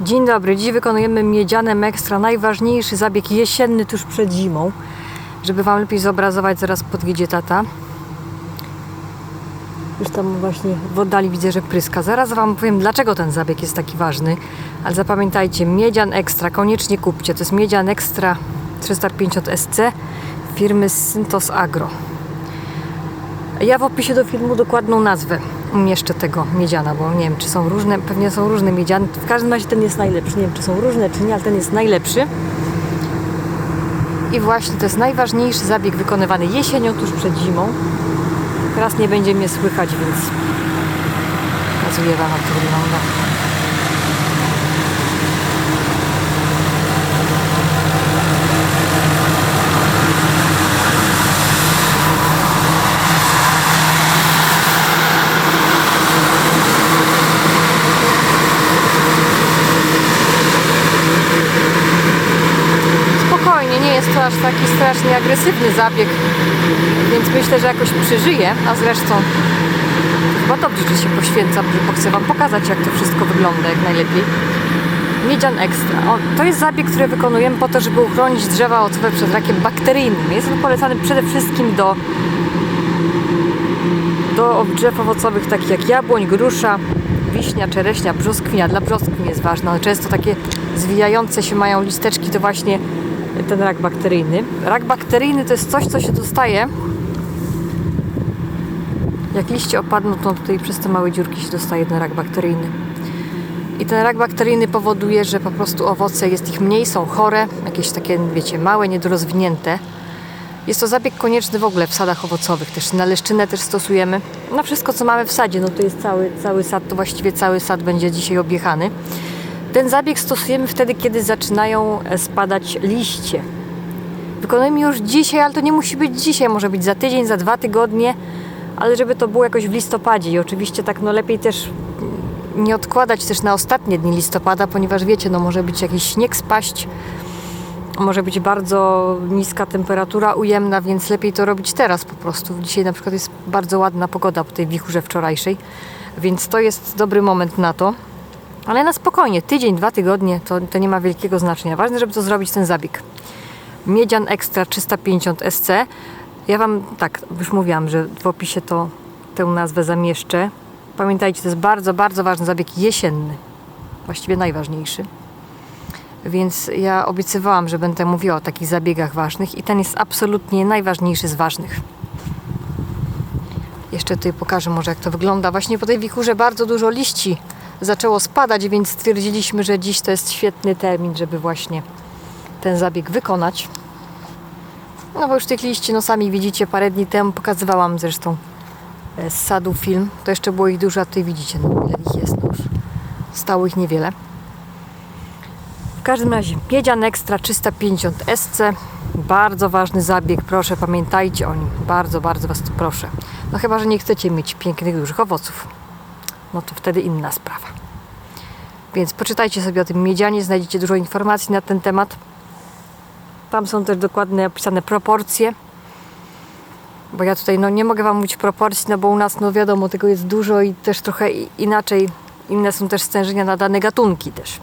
Dzień dobry, dziś wykonujemy miedzianem ekstra, najważniejszy zabieg jesienny tuż przed zimą. Żeby Wam lepiej zobrazować, zaraz podjedzie tata. Już tam właśnie w oddali widzę, że pryska. Zaraz Wam powiem, dlaczego ten zabieg jest taki ważny. Ale zapamiętajcie, miedzian ekstra, koniecznie kupcie. To jest miedzian ekstra 350 SC firmy Syntos Agro. Ja w opisie do filmu dokładną nazwę umieszczę tego miedziana, bo nie wiem, czy są różne, pewnie są różne miedziany. W każdym razie ten jest najlepszy. Nie wiem, czy są różne, czy nie, ale ten jest najlepszy. I właśnie to jest najważniejszy zabieg wykonywany jesienią, tuż przed zimą. Teraz nie będzie mnie słychać, więc pokazuję Wam, to wygląda. Spokojnie, nie jest to aż taki strasznie agresywny zabieg, więc myślę, że jakoś przeżyję, a zresztą chyba dobrze, że się poświęcam, że chcę Wam pokazać, jak to wszystko wygląda jak najlepiej. Miedzian Extra. O, to jest zabieg, który wykonujemy po to, żeby uchronić drzewa owocowe przed rakiem bakteryjnym. Jest on polecany przede wszystkim do, do drzew owocowych takich jak jabłoń, grusza, wiśnia, czereśnia, brzoskwinia. Dla brzoskwin jest ważne. One często takie zwijające się mają listeczki, to właśnie ten rak bakteryjny. Rak bakteryjny to jest coś, co się dostaje jak liście opadną, to tutaj przez te małe dziurki się dostaje ten rak bakteryjny. I ten rak bakteryjny powoduje, że po prostu owoce jest ich mniej, są chore, jakieś takie, wiecie, małe, niedorozwinięte. Jest to zabieg konieczny w ogóle w sadach owocowych, też na leszczynę też stosujemy. Na wszystko, co mamy w sadzie, no to jest cały, cały sad, to właściwie cały sad będzie dzisiaj objechany. Ten zabieg stosujemy wtedy, kiedy zaczynają e, spadać liście. Wykonujemy już dzisiaj, ale to nie musi być dzisiaj, może być za tydzień, za dwa tygodnie, ale żeby to było jakoś w listopadzie i oczywiście tak no lepiej też nie odkładać też na ostatnie dni listopada, ponieważ wiecie, no może być jakiś śnieg spaść, może być bardzo niska temperatura ujemna, więc lepiej to robić teraz po prostu. Dzisiaj na przykład jest bardzo ładna pogoda po tej wichurze wczorajszej, więc to jest dobry moment na to. Ale na spokojnie, tydzień, dwa tygodnie to, to nie ma wielkiego znaczenia. Ważne, żeby to zrobić ten zabieg. Miedzian Extra 350 SC. Ja Wam tak, już mówiłam, że w opisie to tę nazwę zamieszczę. Pamiętajcie, to jest bardzo, bardzo ważny zabieg jesienny. Właściwie najważniejszy. Więc ja obiecywałam, że będę mówiła o takich zabiegach ważnych i ten jest absolutnie najważniejszy z ważnych. Jeszcze tutaj pokażę może jak to wygląda. Właśnie po tej wichurze bardzo dużo liści zaczęło spadać, więc stwierdziliśmy, że dziś to jest świetny termin, żeby właśnie ten zabieg wykonać. No bo już tych liści, no sami widzicie, parę dni temu pokazywałam zresztą e, z sadu film. To jeszcze było ich dużo, a tutaj widzicie, no ile ich jest no już. Stało ich niewiele. W każdym razie, Miedzian Extra 350 SC. Bardzo ważny zabieg, proszę pamiętajcie o nim. Bardzo, bardzo Was proszę. No chyba, że nie chcecie mieć pięknych, dużych owoców. No to wtedy inna sprawa. Więc poczytajcie sobie o tym miedzianie, znajdziecie dużo informacji na ten temat. Tam są też dokładnie opisane proporcje. Bo ja tutaj no, nie mogę Wam mówić proporcji, no bo u nas no wiadomo, tego jest dużo i też trochę inaczej. Inne są też stężenia na dane gatunki też.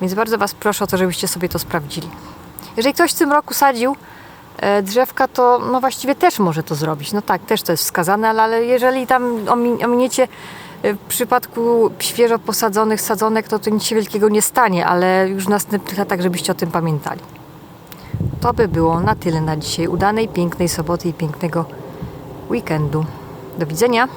Więc bardzo Was proszę o to, żebyście sobie to sprawdzili. Jeżeli ktoś w tym roku sadził e, drzewka, to no właściwie też może to zrobić. No tak, też to jest wskazane, ale, ale jeżeli tam omi- ominiecie w przypadku świeżo posadzonych sadzonek, to, to nic się wielkiego nie stanie, ale już w następnych latach, żebyście o tym pamiętali. To by było na tyle na dzisiaj. Udanej, pięknej soboty i pięknego weekendu. Do widzenia.